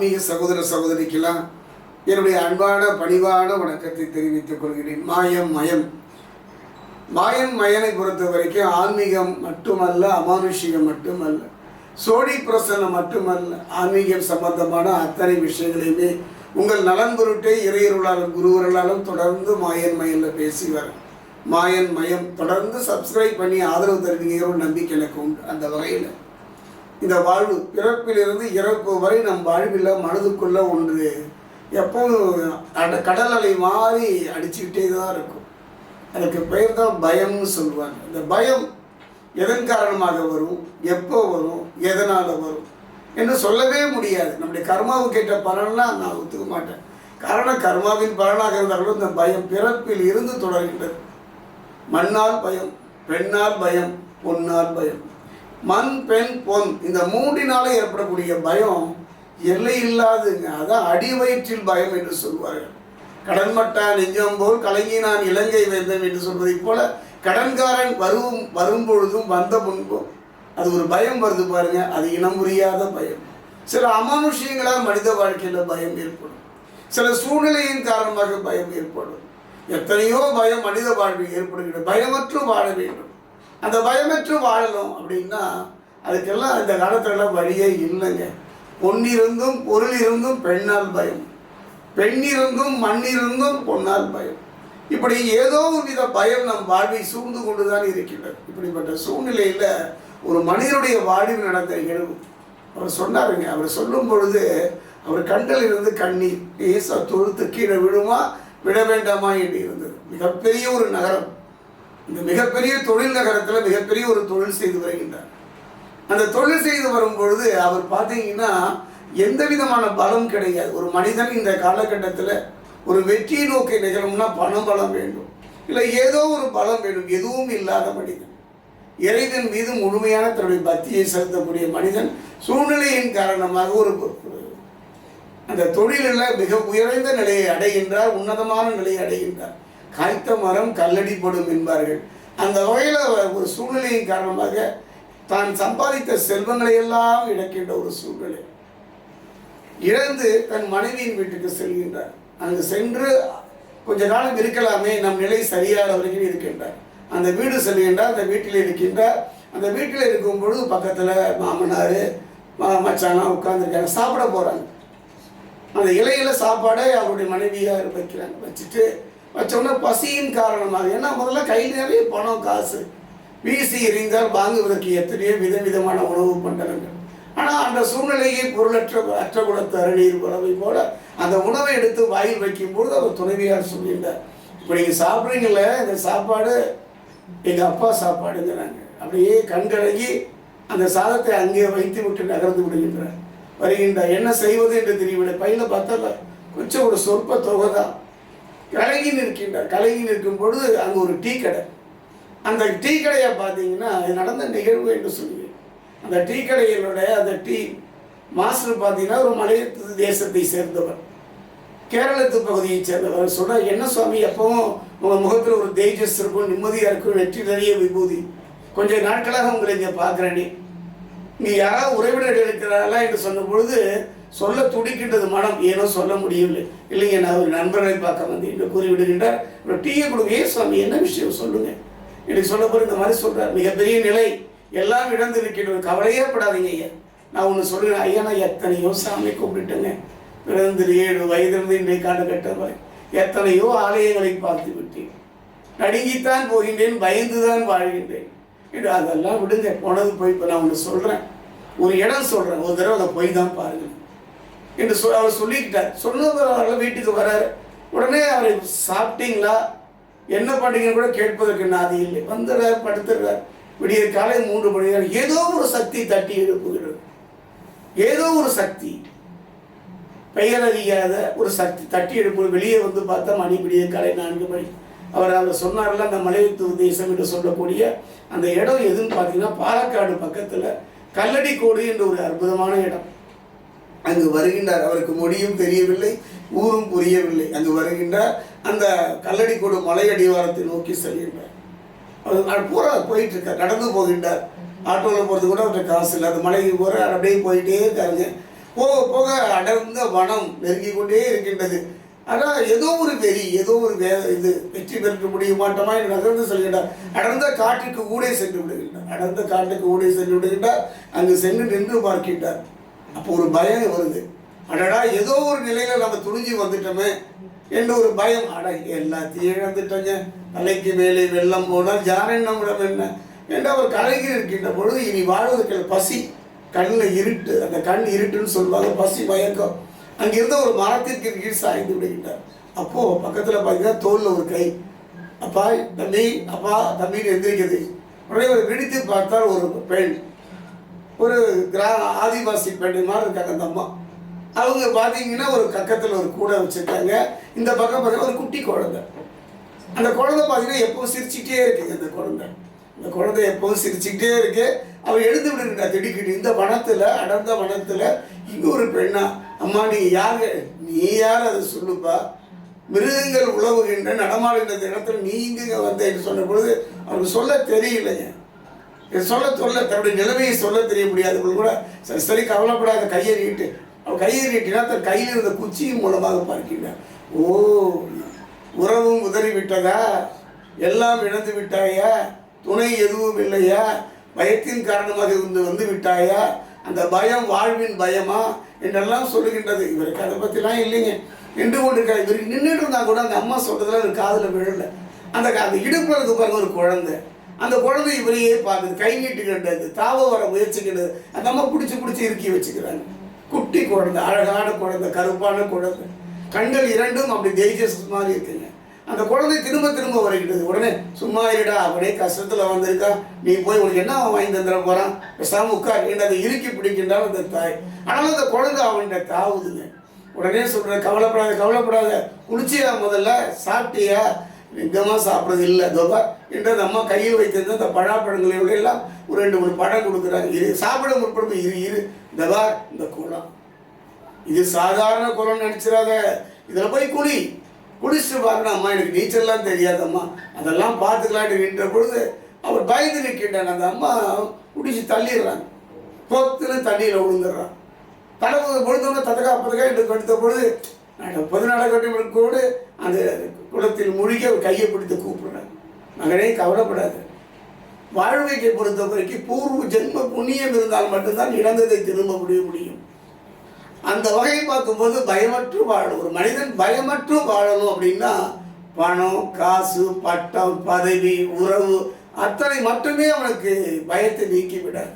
ஆன்மீக சகோதர சகோதரிக்கெல்லாம் என்னுடைய அன்பான பணிவான வணக்கத்தை தெரிவித்துக் கொள்கிறேன். மாயம் மயம். மாயன் மயனை பொறுத்த வரைக்கும் ஆன்மீகம் மட்டுமல்ல அமானுஷிகம் மட்டுமல்ல சோடி பிரசனம் மட்டுமல்ல ஆன்மீகம் சம்பந்தமான அத்தனை விஷயங்களையுமே உங்கள் நலன் பொருட்டே இறையருளாலும் குருவர்களாலும் தொடர்ந்து மாயன் மயனில் பேசி வரேன். மாயன் மயம் தொடர்ந்து சப்ஸ்கிரைப் பண்ணி ஆதரவு தருவீங்க ஒரு நம்பிக்கை எனக்கு உண்டு. அந்த வகையில் இந்த வாழ்வு பிறப்பிலிருந்து இறப்பு வரை நம் வாழ்வில் மனதுக்குள்ள ஒன்று. எப்பவும் அட- கடல் அலை மாறி அடிச்சுக்கிட்டே தான் இருக்கும். அதுக்கு பெயர் தான் பயம்னு சொல்லுவாங்க. இந்த பயம் எதன் காரணமாக வரும்? எப்போ வரும்? எதனால் வரும்? என்று சொல்லவே முடியாது. நம்முடைய கர்மாவுக்கு கேட்ட பலன்லாம் நான் ஒத்துக்க மாட்டேன். காரணம் கர்மாவின் பலனாக இருந்தாலும் இந்த பயம் பிறப்பில் இருந்து தொடர்கின்றது. மண்ணால் பயம் பெண்ணால் பயம் பொன்னால் பயம். மண் பெண் பொன். இந்த மூன்றினாலே ஏற்படக்கூடிய பயம் எல்லை இல்லாதுங்க. அதான் அடிவயிற்றில் பயம் என்று சொல்வார்கள். கடன்மட்டா நெஞ்சம் போல் கலங்கி நான் இலங்கை வேந்தன் என்று சொல்வதைப் போல கடன்காரன் வரும் வரும் பொழுதும் வந்த முன்பும் அது ஒரு பயம் வருது பாருங்க. அது இனம் புரியாத பயம். சில அமானுஷ்யங்களால் மனித வாழ்க்கையில் பயம் ஏற்படும். சில சூழ்நிலையின் காரணமாக பயம் ஏற்படும். எத்தனையோ பயம் மனித வாழ்வில் ஏற்படுகிறது பயமற்று வாழ வேண்டும். அந்த பயமற்று வாழணும் அப்படின்னா அதுக்கெல்லாம் இந்த காலத்துலலாம் வழியே இல்லைங்க. பொன்னிருந்தும் பொருள் இருந்தும் பெண்ணால் பயம். பெண்ணிருந்தும் மண்ணிருந்தும் பொன்னால் பயம். இப்படி ஏதோ ஒரு வித பயம் நம் வாழ்வை சூழ்ந்து கொண்டுதான் இருக்கின்றது. இப்படிப்பட்ட சூழ்நிலையில் ஒரு மனிதனுடைய வாழ்வில் நடந்த நிகழ்வு. அவர் சொன்னாருங்க அவர் சொல்லும் பொழுது அவர் கண்கள் இருந்து கண்ணீர் ஏசா தொழுத்து கீழே விழுமா விட வேண்டாமா என்று இருந்தது. மிகப்பெரிய ஒரு நகரம். இந்த மிகப்பெரிய தொழில் நகரத்தில் மிகப்பெரிய ஒரு தொழில் செய்து வருகின்றார். அந்த தொழில் செய்து வரும் பொழுது அவர் பார்த்தீங்கன்னா எந்த விதமான பலம் கிடையாது. ஒரு மனிதன் இந்த காலகட்டத்தில் ஒரு வெற்றியை நோக்கி நிகழும்னா பணம் பலம் வேண்டும். இல்லை ஏதோ ஒரு பலம் வேண்டும். எதுவும் இல்லாத மனிதன். இறைவன் மீது முழுமையான தன்னுடைய பக்தியை செலுத்தக்கூடிய மனிதன் சூழ்நிலையின் காரணமாக ஒரு அந்த தொழிலில் மிக உயர்ந்த நிலையை அடைகின்றார் உன்னதமான நிலையை அடைகின்றார். காய்த்த மரம் கல்லடிப்படும் என்பார்கள். அந்த வகையில் ஒரு சூழ்நிலையின் காரணமாக தான் சம்பாதித்த செல்வங்களை எல்லாம் இழக்கின்ற ஒரு சூழ்நிலை. இழந்து தன் மனைவியின் வீட்டுக்கு செல்கின்றார். அங்கு சென்று கொஞ்ச காலம் இருக்கலாமே நம் நிலை சரியாக வரைக்கும் இருக்கின்றார். அந்த வீடு செல்கின்றார் அந்த வீட்டில் இருக்கின்றார். அந்த வீட்டில் இருக்கும் பொழுது பக்கத்தில் மாமனார் மச்சானா உட்காந்துருக்காங்க சாப்பிட போகிறாங்க அந்த இலையில சாப்பாடை அவருடைய மனைவியாக வைக்கிறாங்க வச்சுட்டு வச்சோடனே பசியின் காரணமாக. ஏன்னா முதல்ல கையில் நிறைய பணம் காசு. வீசி எறிந்தால் வாங்குவதற்கு எத்தனையோ விதவிதமான உணவு பண்டங்கள் ஆனால் அந்த சூழ்நிலையை பொருளற்ற அற்ற குலத்து அருநீர் பறவை போல அந்த உணவை எடுத்து வாயில் வைக்கும்போது அவர் துணைவியார் சொல்லியிருந்தார் இப்போ நீங்கள் சாப்பிட்றீங்கள இந்த சாப்பாடு எங்கள் அப்பா சாப்பாடுங்கிறாங்க. அப்படியே கண்கழகி அந்த சாதத்தை அங்கே வைத்து விட்டு நகர்ந்து விடுகின்றார். வருகின்றார் என்ன செய்வது? என்று தெரியவில்லை பையில பார்த்தா கொஞ்சம் ஒரு சொற்ப தொகை தான். கலங்கி நிற்கின்றார் கலங்கி நிற்கும் பொழுது அங்கே ஒரு டீ கடை. அந்த டீ கடையை பார்த்தீங்கன்னா அது நடந்த நிகழ்வு என்று சொல்லுவேன். அந்த டீ கடையினுடைய அந்த டீ மாஸ்டர் பார்த்தீங்கன்னா ஒரு மலைய தேசத்தை சேர்ந்தவர். கேரளத்து பகுதியை சேர்ந்தவர். சொல்றார் என்ன சுவாமி எப்பவும் உங்கள் முகத்தில் ஒரு தேஜஸ் இருக்கும் நிம்மதியாக இருக்கும் வெற்றி நிறைய விபூதி. கொஞ்சம் நாட்களாக உங்களை இங்கே பார்க்குறேனே. நீ யாராவது உறவினர் இருக்கிறாரா என்று சொன்ன பொழுது சொல்ல துடிக்கின்றது மனம். ஏனோ சொல்ல முடியவில்லை. இல்லைங்க நான் ஒரு நண்பர்களை பார்க்க வந்தேன். என்று கூறிவிடுகின்றார். ஒரு டீயை கொடுங்க. ஏன் சுவாமி என்ன விஷயம் சொல்லுங்க? எனக்கு சொல்ல போகிற இந்த மாதிரி சொல்கிறார் மிகப்பெரிய நிலை. எல்லாம் இழந்து இருக்கின்றது கவலையே படாதீங்க ஐயா. நான் ஒன்று சொல்லுறேன் ஐயா நான் எத்தனையோ சாமி கூப்பிட்டுட்டேங்க பிறந்து ஏழு வயதிலிருந்து இன்றைய காலகட்டம் வரை எத்தனையோ ஆலயங்களை பார்த்து விட்டேன். நடுங்கித்தான் போகின்றேன். பயந்துதான் வாழ்கின்றேன். என்று அதெல்லாம் விடுங்க. போனது போய் இப்போ நான் ஒன்று சொல்கிறேன் ஒரு இடம் சொல்கிறேன் ஒரு தடவை அதை போய் தான் பாருங்கள் என்று சொ அவர் சொல்லிக்கிட்டார். சொன்னவர் வீட்டுக்கு வராரு. உடனே அவரை சாப்பிட்டீங்களா? என்ன பண்ணுறீங்கன்னு கூட கேட்பதற்கு நாதி இல்லை. வந்துடுறார் படுத்துடுறார். விடிய காலை மூன்று மணி நேரம். ஏதோ ஒரு சக்தி தட்டி எழுப்புகிறது. ஏதோ ஒரு சக்தி. பெயர் அறியாத ஒரு சக்தி தட்டி எழுப்பு வெளியே வந்து பார்த்தா மணி விடிய காலை நான்கு மணி. அவர் அவர் சொன்னார்ல அந்த மலையத்து தேசம் என்று சொல்லக்கூடிய அந்த இடம் எதுன்னு பார்த்தீங்கன்னா பாலக்காடு பக்கத்தில் கல்லடிக்கோடு என்ற ஒரு அற்புதமான இடம். அங்கு வருகின்றார். அவருக்கு மொழியும் தெரியவில்லை ஊரும் புரியவில்லை. அங்கு வருகின்றார். அந்த கல்லடிக்கோடு மலை அடிவாரத்தை நோக்கி செல்கின்றார். அவர் அவர் பூரா போயிட்டு இருக்கார் நடந்து போகின்றார். ஆட்டோவில் போகிறது கூட அவர்கிட்ட காசு இல்லை. அந்த மலைக்கு போகிற அப்படியே போயிட்டே இருக்காருங்க. போக போக அடர்ந்த வனம் நெருங்கி கொண்டே இருக்கின்றது. ஆனால் ஏதோ ஒரு வெறி ஏதோ ஒரு வே இது வெற்றி பெற்று முடிய மாட்டோமா என்று நகர்ந்து செல்கின்றார். அடர்ந்த காட்டுக்கு ஊடே சென்று விடுகின்றார். அடர்ந்த காட்டுக்கு ஊடே சென்று விடுகின்றார். அங்கு சென்று நின்று பார்க்கின்றார். அப்போ ஒரு பயம் வருது. அடடா ஏதோ ஒரு நிலையில நம்ம துணிஞ்சு வந்துட்டோமே என்ற ஒரு பயம். அட எல்லாத்தையும் இழந்துட்டோங்க. தலைக்கு மேலே வெள்ளம் போனால் ஜாரன் நம்மிடம் என்ன என்ற ஒரு கலைஞர் இருக்கின்ற பொழுது இனி வாழ்வதற்கு பசி கண்ணில் இருட்டு அந்த கண் இருட்டுன்னு சொல்லுவாங்க பசி மயக்கம். அங்கிருந்த ஒரு மரத்திற்கு கீழ் சாய்ந்து விடுகின்றார். அப்போ பக்கத்தில் பார்த்தீங்கன்னா தோலில் ஒரு கை. அப்பா தம்பி அப்பா தம்பின்னு எந்திரிக்கிறது உடனே ஒரு விழித்து பார்த்தால் ஒரு பெண். ஒரு கிரா ஆதிவாசி பெண்ணு மாதிரி இருக்காங்க அந்த அம்மா. அவங்க பார்த்தீங்கன்னா ஒரு கக்கத்தில் ஒரு கூடை வச்சுருக்காங்க. இந்த பக்கம் பார்த்தீங்கன்னா ஒரு குட்டி குழந்தை. அந்த குழந்தை பார்த்தீங்கன்னா எப்பவும் சிரிச்சுக்கிட்டே இருக்குங்க அந்த குழந்தை. அந்த குழந்தை எப்பவும் சிரிச்சுக்கிட்டே இருக்கு. அவள் எழுந்து விடுறா திடுக்கிட்டு. இந்த வனத்தில் அடர்ந்த வனத்தில் இங்கே ஒரு பெண்ணா அம்மா நீ யார்? நீ யார்? அதை சொல்லுப்பா. மிருகங்கள் உழவுகின்ற நடமாடுகின்ற இடத்துல நீ இங்கே வந்த என்று சொன்ன பொழுது அவனுக்கு சொல்ல தெரியலைங்க இது சொல்ல சொல்ல தன்னுடைய நிலைமையை சொல்ல தெரிய முடியாது. கூட சரி சரி கவலைப்படாத கையை நீட்டு. அவன் கையை நீட்டினா தன் கையில் இருந்த குச்சியின் மூலமாக பார்க்கிறான் ஓ உறவும் உதறி விட்டதா எல்லாம் இழந்து விட்டாயா? துணை எதுவும் இல்லையா? பயத்தின் காரணமாக இருந்து வந்து விட்டாயா? அந்த பயம் வாழ்வின் பயமா? என்றெல்லாம் சொல்லுகின்றது. இவருக்கு அதை பற்றிலாம் இல்லைங்க. நின்று கொண்டிருக்காரு இவருக்கு நின்றுட்டு இருந்தால் கூட அந்த அம்மா சொல்றதுல ஒரு காதில் விழல. அந்த அந்த இடுப்புல இருக்கு பாருங்க ஒரு குழந்தை. அந்த குழந்தை இவரையே பார்க்குது கை நீட்டுக்கிட்டது தாவ வர முயற்சிக்கிறது அந்த அம்மா பிடிச்சி பிடிச்சி இறுக்கி வச்சுக்கிறாங்க. குட்டி குழந்தை அழகான குழந்தை கருப்பான குழந்தை. கண்கள் இரண்டும் அப்படி தேஜஸ் மாதிரி இருக்குங்க. அந்த குழந்தை திரும்ப திரும்ப வரைக்கிட்டது உடனே சும்மா இருடா அப்படியே கஷ்டத்தில் வந்திருக்கா. நீ போய் உனக்கு என்ன அவன் வாங்கி தந்துட போகிறான் பேசாமல் உட்கார். அதை இறுக்கி பிடிக்கின்றால் அந்த தாய்? ஆனாலும் அந்த குழந்தை அவன்கிட்ட தாவுதுங்க. உடனே சொல்கிறேன் கவலைப்படாத கவலைப்படாத. குளிச்சியா முதல்ல? சாப்பிட்டியா? நிஜமாக சாப்பிட்றது இல்லை. தோபா என்று நம்ம அம்மா கையில் வைத்திருந்த அந்த பழாப்பழங்களை எல்லாம் ஒரு ரெண்டு மூணு பழம் கொடுக்குறாங்க. இரு சாப்பிட முற்படும் இரு இரு. தபா இந்த குளம். இது சாதாரண குளம் நினச்சிடாத. இதில் போய் குளி. குளிச்சுட்டு பார்க்கணும் அம்மா எனக்கு நீச்சல்லாம் தெரியாதம்மா. அதெல்லாம் பார்த்துக்கலான்னு நின்ற பொழுது அவர் பயந்து நிற்கின்றான் அந்த அம்மா குடிச்சு தள்ளிடுறாங்க. பொத்துன்னு தண்ணியில் விழுந்துடுறான் கடவுள் பொழுதுன்னு தத்தக்கா பதகா என்று கடுத்த பொழுது பொது நடக்கட்டும் கூட அந்த குளத்தில் முழுகி அவர் கையை பிடித்து கூப்பிடுறாங்க மகனே கவலைப்படாது. வாழ்வைக்கு பொறுத்த வரைக்கும் பூர்வ ஜென்ம புண்ணியம் இருந்தால் மட்டும்தான் இழந்ததை திரும்ப முடிய முடியும். அந்த வகையை பார்க்கும்போது பயமற்று வாழணும். ஒரு மனிதன் பயமற்று வாழணும் அப்படின்னா பணம் காசு பட்டம் பதவி உறவு அத்தனை மட்டுமே அவனுக்கு பயத்தை நீக்கி விடாது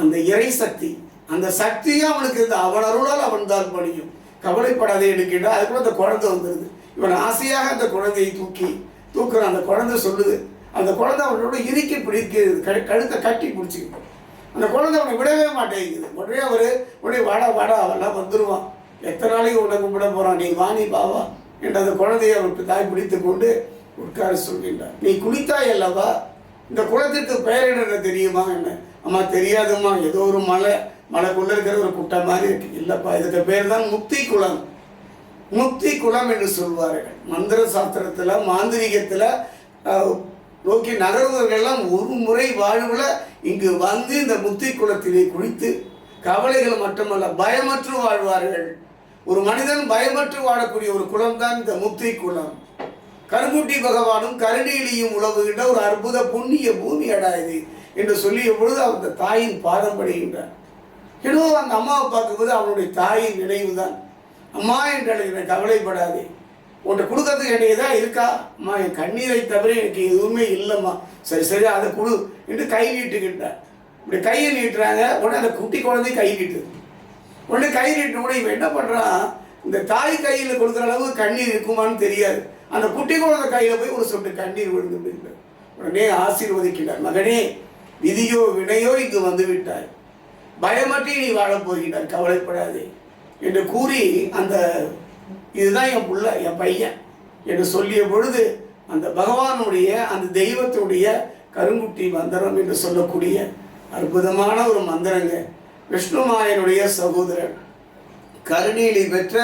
அந்த இறை சக்தி அந்த சக்தியும் அவனுக்கு இந்த அவன் அருளால் அவன் தான் முடியும் கவலைப்படாதே எடுக்கிட்டா அதுக்குள்ள அந்த குழந்தை வந்துடுது இவன் ஆசையாக அந்த குழந்தையை தூக்கி தூக்குறான். அந்த குழந்தை சொல்லுது. அந்த குழந்தை அவனோட இறுக்கி பிடிக்கிறது. கழு கழுத்தை கட்டி பிடிச்சிக்கிட்டு. அந்த குழந்தை அவனை விடவே மாட்டேங்குது. உடனே அவர் உடனே வாடா வாடா அவெல்லாம் வந்துடுவான் எத்தனை நாளைக்கு உன்னை கும்பிட போகிறான் நீ வாணி பாவா என்று அந்த குழந்தையை அவருக்கு தாய் பிடித்து கொண்டு உட்கார சொல்கின்றார் நீ குளித்தாய் அல்லவா? இந்த குளத்திற்கு பெயர் என்ன தெரியுமா என்ன? அம்மா தெரியாதும்மா. ஏதோ ஒரு மலை. மனக்குள்ள இருக்கிற ஒரு குட்டை மாதிரி இருக்கு. இல்லைப்பா இதுக்கு பேர் தான் முக்தி குளம் முக்தி குளம் என்று சொல்வார்கள். மந்திர சாஸ்திரத்தில் மாந்திரிகத்தில் நோக்கி நகர்வர்களெல்லாம் ஒரு முறை வாழ்வில் இங்கு வந்து இந்த முக்தி குளத்திலே குளித்து கவலைகள் மட்டுமல்ல பயமற்று வாழ்வார்கள். ஒரு மனிதன் பயமற்று வாழக்கூடிய ஒரு குளம் தான் இந்த முக்தி குளம் கருங்குட்டி பகவானும் கருணையிலையும் உழவுகின்ற ஒரு அற்புத புண்ணிய பூமி அடா இது என்று சொல்லிய பொழுது அந்த தாயின் பாதம் படுகின்றார் ஏதோ அந்த அம்மாவை பார்க்கும்போது அவனுடைய தாயின் நினைவு தான். அம்மா என்று அழைக்கிற கவலைப்படாதே. உன்கிட்ட கொடுக்கறதுக்கு எனக்கு தான் இருக்கா? அம்மா என் கண்ணீரை தவிர எனக்கு எதுவுமே இல்லைம்மா. சரி சரி அதை கொடு என்று கை நீட்டுக்கிட்டார் இப்படி கையை நீட்டுறாங்க உடனே அந்த குட்டி குழந்தை கை நீட்டுது. உடனே கை நீட்டு கூட இவன் என்ன பண்ணுறான் இந்த தாய் கையில் கொடுக்குற அளவு கண்ணீர் இருக்குமான்னு தெரியாது. அந்த குட்டி குழந்தை கையில் போய் ஒரு சொட்டு கண்ணீர் விழுந்து விடுகிறார் உடனே ஆசீர்வதிக்கிறார் மகனே விதியோ வினையோ இங்கு வந்து விட்டாய் பயமற்றி நீ வாழப்போகிறார் கவலைப்படாதே என்று கூறி அந்த இதுதான் என் புள்ள என் பையன் என்று சொல்லிய பொழுது அந்த பகவானுடைய அந்த தெய்வத்துடைய கருங்குட்டி மந்திரம் என்று சொல்லக்கூடிய அற்புதமான ஒரு மந்திரங்க. விஷ்ணுமாயனுடைய சகோதரன் கருணீலி பெற்ற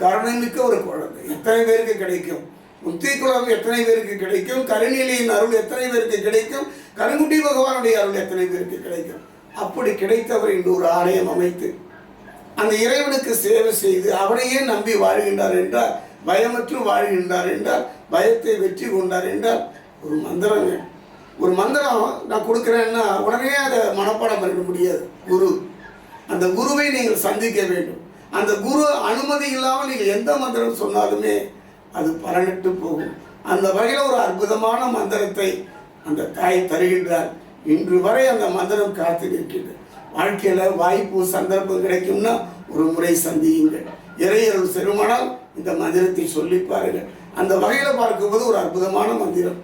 கருணைமிக்க ஒரு குழந்தை. எத்தனை பேருக்கு கிடைக்கும்? முக்தி குலம் எத்தனை பேருக்கு கிடைக்கும்? கருணீலியின் அருள் எத்தனை பேருக்கு கிடைக்கும்? கருங்குட்டி பகவானுடைய அருள் எத்தனை பேருக்கு கிடைக்கும்? அப்படி கிடைத்தவர் என்று ஒரு ஆணையம் அமைத்து அந்த இறைவனுக்கு சேவை செய்து அவனையே நம்பி வாழ்கின்றார் என்றால் பயமற்று வாழ்கின்றார் என்றால் பயத்தை வெற்றி கொண்டார் என்றால் ஒரு மந்திரங்க. ஒரு மந்திரம் நான் கொடுக்குறேன்னா உடனே அதை மனப்பாடம் பண்ண முடியாது. குரு. அந்த குருவை நீங்கள் சந்திக்க வேண்டும். அந்த குரு அனுமதி இல்லாமல் நீங்கள் எந்த மந்திரம் சொன்னாலுமே அது பலனிட்டு போகும். அந்த வகையில் ஒரு அற்புதமான மந்திரத்தை அந்த தாய் தருகின்றார் இன்று வரை அந்த மந்திரம் காத்து நிற்கின்றது வாழ்க்கையில் வாய்ப்பு சந்தர்ப்பம் கிடைக்கும்னா ஒரு முறை சந்தியுங்கள். இறையருள் செருமானால் இந்த மந்திரத்தை சொல்லி பாருங்கள். அந்த வகையில் பார்க்கும்போது ஒரு அற்புதமான மந்திரம்.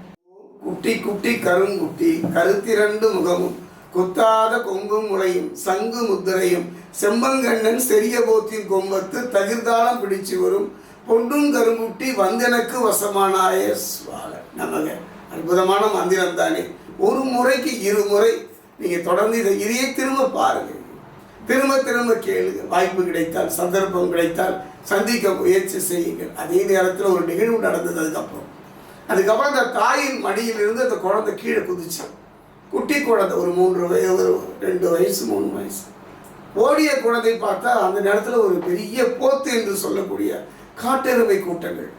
குட்டி குட்டி கருங்குட்டி கருத்திரண்டு முகமும் கொத்தாத கொங்கும் முளையும் சங்கு முத்திரையும் செம்பங்கண்ணன் செரிய போத்தின் கொம்பத்து தகிர்தாளம் பிடிச்சு வரும் பொண்டும் கருங்குட்டி வந்தெனக்கு வசமானாய சுவாக. நமக அற்புதமான மந்திரம் தானே ஒரு முறைக்கு இருமுறை நீங்கள் தொடர்ந்து இதை இதையே திரும்ப பாருங்கள் திரும்ப திரும்ப கேளுங்க. வாய்ப்பு கிடைத்தால் சந்தர்ப்பம் கிடைத்தால் சந்திக்க முயற்சி செய்யுங்கள். அதே நேரத்தில் ஒரு நிகழ்வு நடந்தது அதுக்கப்புறம். அதுக்கப்புறம் அந்த தாயின் மடியிலிருந்து அந்த குழந்தை கீழே குதிச்சான். குட்டி குழந்தை ஒரு மூன்று வயது ரெண்டு வயசு மூணு வயசு. ஓடிய குழந்தை பார்த்தா அந்த நேரத்தில் ஒரு பெரிய போத்து என்று சொல்லக்கூடிய காட்டெருமை கூட்டங்கள்.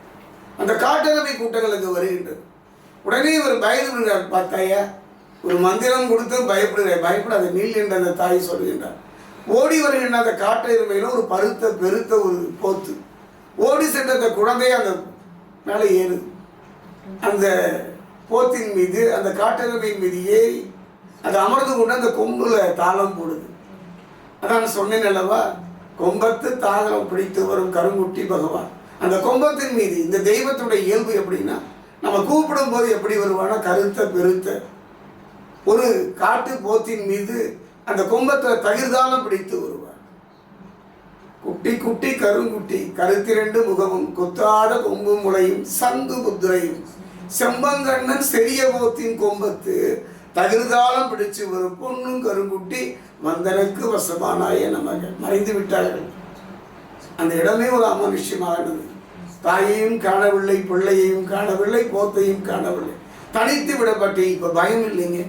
அந்த காட்டெருமை கூட்டங்கள் அங்கே வருகின்றது. உடனே இவர் பயப்படுகிறார் பார்த்தாயா ஒரு மந்திரம் கொடுத்து பயப்படுகிறார் பயப்படாத நீல் என்று அந்த தாய் சொல்கின்றார் ஓடி வருகின்ற அந்த காட்டெருமையில் ஒரு பருத்த பெருத்த ஒரு போத்து. ஓடி சென்ற அந்த குழந்தை அந்த மேலே ஏறுது. அந்த போத்தின் மீது அந்த காட்டெருமையின் மீது ஏறி அது அமர்ந்து கொண்டு அந்த கொம்புல தாளம் போடுது. அதான் சொன்னேன் அல்லவா கொம்பத்து தாளம் பிடித்து வரும் கருங்குட்டி பகவான். அந்த கொம்பத்தின் மீது இந்த தெய்வத்துடைய இயல்பு எப்படின்னா நம்ம கூப்பிடும் போது எப்படி வருவானா கருத்த பெருத்த. ஒரு காட்டு போத்தின் மீது அந்த கொம்பத்தில் தகிர்தாளம் பிடித்து வருவார். குட்டி குட்டி கருங்குட்டி கருத்திரண்டு முகமும் கொத்தாத கொம்பு முளையும் சங்கு முத்திரையும். செம்பங்கண்ணன் செரிய போத்தின் கொம்பத்து தகிர்தாளம் பிடிச்சு வரும். பொண்ணும் கருங்குட்டி வந்தனுக்கு வசமானாய நமக்கு மறைந்து விட்டார்கள். அந்த இடமே ஒரு அமானுஷ்யமானது. தாயையும் காணவில்லை பிள்ளையையும் காணவில்லை போத்தையும் காணவில்லை. தனித்து விடப்பட்டேன் இப்போ பயம் இல்லைங்க.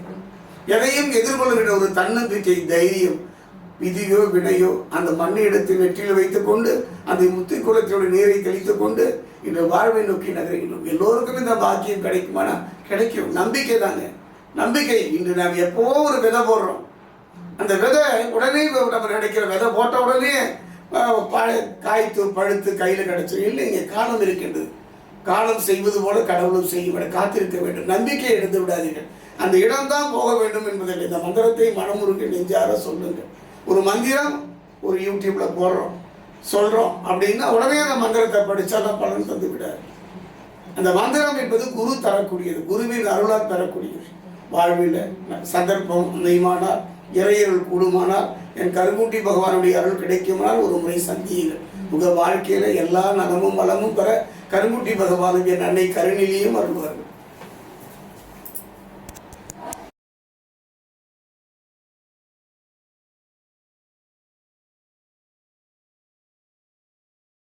எதையும் எதிர்கொள்கிற ஒரு தன்னம்பிக்கை தைரியம் விதியோ வினையோ அந்த மண்ணை எடுத்து நெற்றியில் வைத்துக்கொண்டு அந்த முத்தி குளத்தோட நீரை தெளித்துக் கொண்டு இந்த வாழ்வை நோக்கி நகர்கின்றோம் எல்லோருக்கும் இந்த பாக்கியம் கிடைக்குமானா? கிடைக்கும். நம்பிக்கை தாங்க. நம்பிக்கை. இன்று நாம் எப்போ ஒரு விதை போடுறோம். அந்த விதை உடனே நம்ம நினைக்கிற விதை போட்ட உடனே காய்த்து பழுத்து கையில் கிடைச்சது இல்லை இங்கே காலம் இருக்கின்றது. காலம் செய்வது போல கடவுளும் செய்ய காத்திருக்க வேண்டும். நம்பிக்கை எடுத்து விடாதீர்கள். அந்த இடம்தான் போக வேண்டும் என்பதில் இந்த மந்திரத்தை மனமுருகி நெஞ்சார சொல்லுங்கள். ஒரு மந்திரம் ஒரு யூடியூப்பில் போடுறோம் சொல்கிறோம் அப்படின்னா உடனே அந்த மந்திரத்தை படித்தா தான் பலன் தந்து விடாது. அந்த மந்திரம் என்பது குரு தரக்கூடியது. குருவின் அருளால் பெறக்கூடியது. வாழ்வில் சந்தர்ப்பம் நெய்மானால் இறையருள் கூடுமானால் என் கருங்குட்டி பகவானுடைய அருள் கிடைக்குமானால் ஒரு முறை சந்தியுங்கள். உங்கள் வாழ்க்கையில் எல்லா நலமும் வளமும் பெற கருங்குட்டி பகவானுக்கு என் அன்னை கருணிலையும் அருள்வார்கள்.